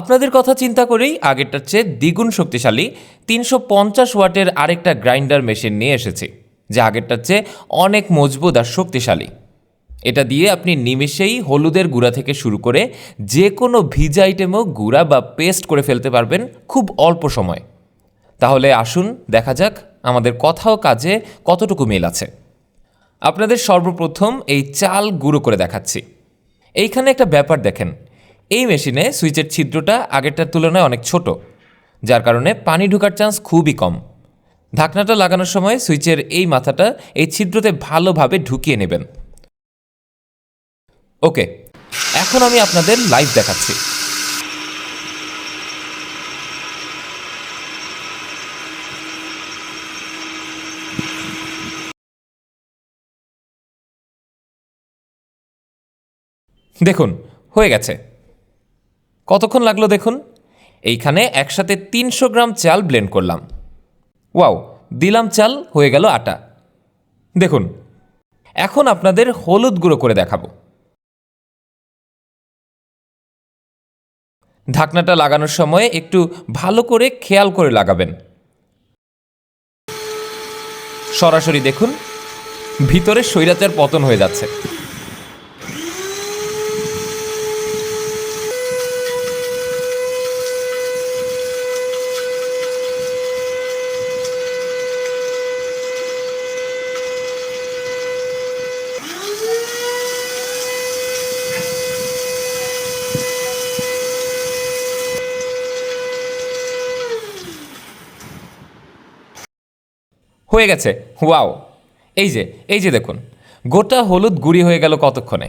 আপনাদের কথা চিন্তা করেই আগেরটার চেয়ে দ্বিগুণ শক্তিশালী তিনশো পঞ্চাশ ওয়াটের আরেকটা গ্রাইন্ডার মেশিন নিয়ে এসেছি, যা আগেরটার চেয়ে অনেক মজবুত আর শক্তিশালী। এটা দিয়ে আপনি নিমেষেই হলুদের গুঁড়া থেকে শুরু করে যে কোনো ভিজা আইটেমও গুঁড়া বা পেস্ট করে ফেলতে পারবেন খুব অল্প সময়। তাহলে আসুন দেখা যাক আমাদের কথাও কাজে কতটুকু মিল আছে। আপনাদের সর্বপ্রথম এই চাল গুঁড়ো করে দেখাচ্ছি। এইখানে একটা ব্যাপার দেখেন। এই মেশিনে সুইচের ছিদ্রটা আগেরটার তুলনায় অনেক ছোট, যার কারণে পানি ঢোকার চান্স খুবই কম। ঢাকনাটা লাগানোর সময় সুইচের এই মাথাটা এই ছিদ্রতে ভালোভাবে ঢুকিয়ে নেবেন। ওকে, এখন আমি আপনাদের লাইভ দেখাচ্ছি। দেখুন, হয়ে গেছে। কতক্ষণ লাগল দেখুন? এইখানে একসাথে তিনশো গ্রাম চাল ব্লেন্ড করলাম। ওয়াও, দিলাম চাল, হয়ে গেল আটা। দেখুন, এখন আপনাদের হলুদ গুঁড়ো করে দেখাবো। ঢাকনাটা লাগানোর সময় একটু ভালো করে খেয়াল করে লাগাবেন। সরাসরি দেখুন, ভিতরে স্বৈরাচার পতন হয়ে যাচ্ছে। হয়ে গেছে। ওয়াও। এই যে এই যে দেখুন, গোটা হলুদ গুঁড়ি হয়ে গেল কতক্ষণে?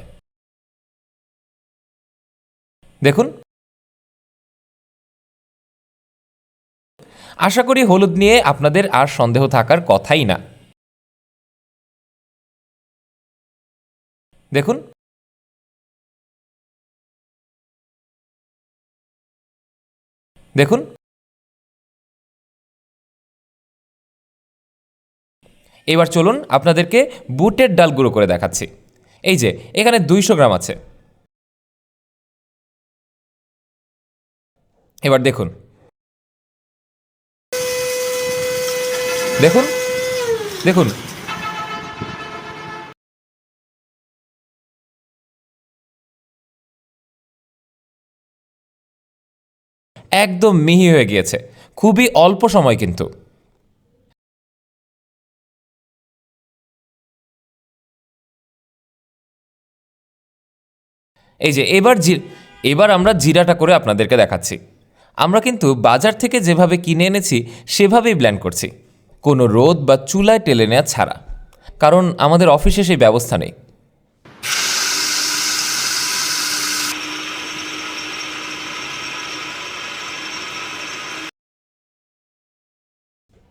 দেখুন। আশা করি হলুদ নিয়ে আপনাদের আর সন্দেহ থাকার কথাই না। দেখুন। দেখুন। এবার চলুন আপনাদেরকে বুটের ডাল গুঁড়ো করে দেখাচ্ছি। এই যে, এখানে দুইশো গ্রাম আছে। এবার দেখুন। দেখুন দেখুন। একদম মিহি হয়ে গিয়েছে। খুবই অল্প সময় কিন্তু। এই যে এবার জি, এবার আমরা জিরাটা করে আপনাদেরকে দেখাচ্ছি। আমরা কিন্তু বাজার থেকে যেভাবে কিনে এনেছি, সেভাবেই ব্ল্যান্ড করছি। কোনো রোদ বা চুলায় টেলে নেওয়া ছাড়া। কারণ আমাদের অফিসে সেই ব্যবস্থা নেই।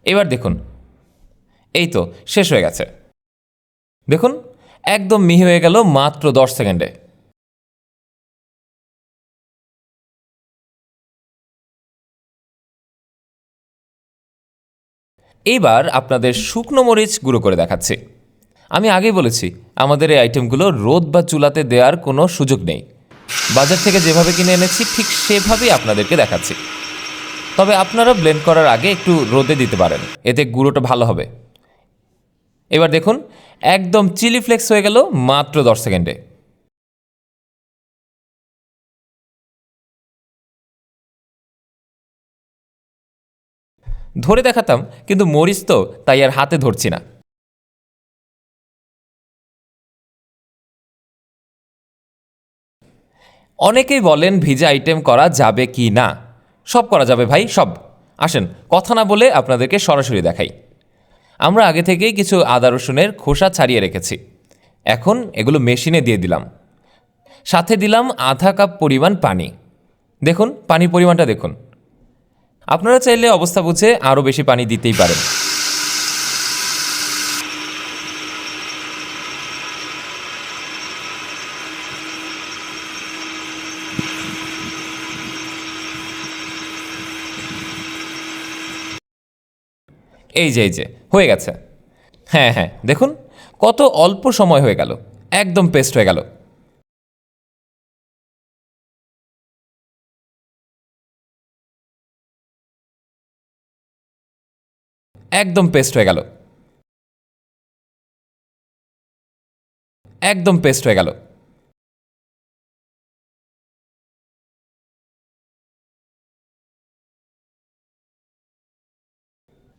এবার দেখুন। এই তো, শেষ হয়ে গেছে। দেখুন, একদম মিহি হয়ে গেল মাত্র দশ সেকেন্ডে। এইবার আপনাদের শুকনো মরিচ গুঁড়ো করে দেখাচ্ছি। আমি আগেই বলেছি, আমাদের এই আইটেমগুলো রোদ বা চুলাতে দেওয়ার কোনো সুযোগ নেই। বাজার থেকে যেভাবে কিনে এনেছি, ঠিক সেভাবেই আপনাদেরকে দেখাচ্ছি। তবে আপনারা ব্লেন্ড করার আগে একটু রোদে দিতে পারেন, এতে গুঁড়োটা ভালো হবে। এবার দেখুন, একদম চিলি ফ্লেক্স হয়ে গেল মাত্র দশ সেকেন্ডে। ধরে দেখাতাম, কিন্তু মরিচ তো তাই আর হাতে ধরছি না। অনেকেই বলেন ভিজা আইটেম করা যাবে কি না। সব করা যাবে ভাই, সব। আসেন, কথা না বলে আপনাদেরকে সরাসরি দেখাই। আমরা আগে থেকেই কিছু আদা রসুনের খোসা ছাড়িয়ে রেখেছি। এখন এগুলো মেশিনে দিয়ে দিলাম। সাথে দিলাম আধা কাপ পরিমাণ পানি। দেখুন, পানির পরিমাণটা দেখুন। আপনারা চাইলে অবস্থা বুঝে আরও বেশি পানি দিতেই পারেন। এই যে এই যে, হয়ে গেছে। হ্যাঁ হ্যাঁ দেখুন, কত অল্প সময় হয়ে গেল। একদম পেস্ট হয়ে গেল। একদম পেস্ট হয়ে গেল। একদম পেস্ট হয়ে গেল।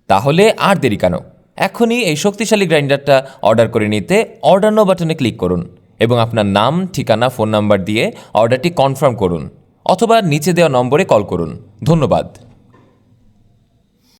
তাহলে আর দেরি কেন? এখনই এই শক্তিশালী গ্রাইন্ডারটা অর্ডার করে নিতে অর্ডার নো বাটনে ক্লিক করুন এবং আপনার নাম, ঠিকানা, ফোন নাম্বার দিয়ে অর্ডারটি কনফার্ম করুন অথবা নিচে দেওয়া নম্বরে কল করুন। ধন্যবাদ।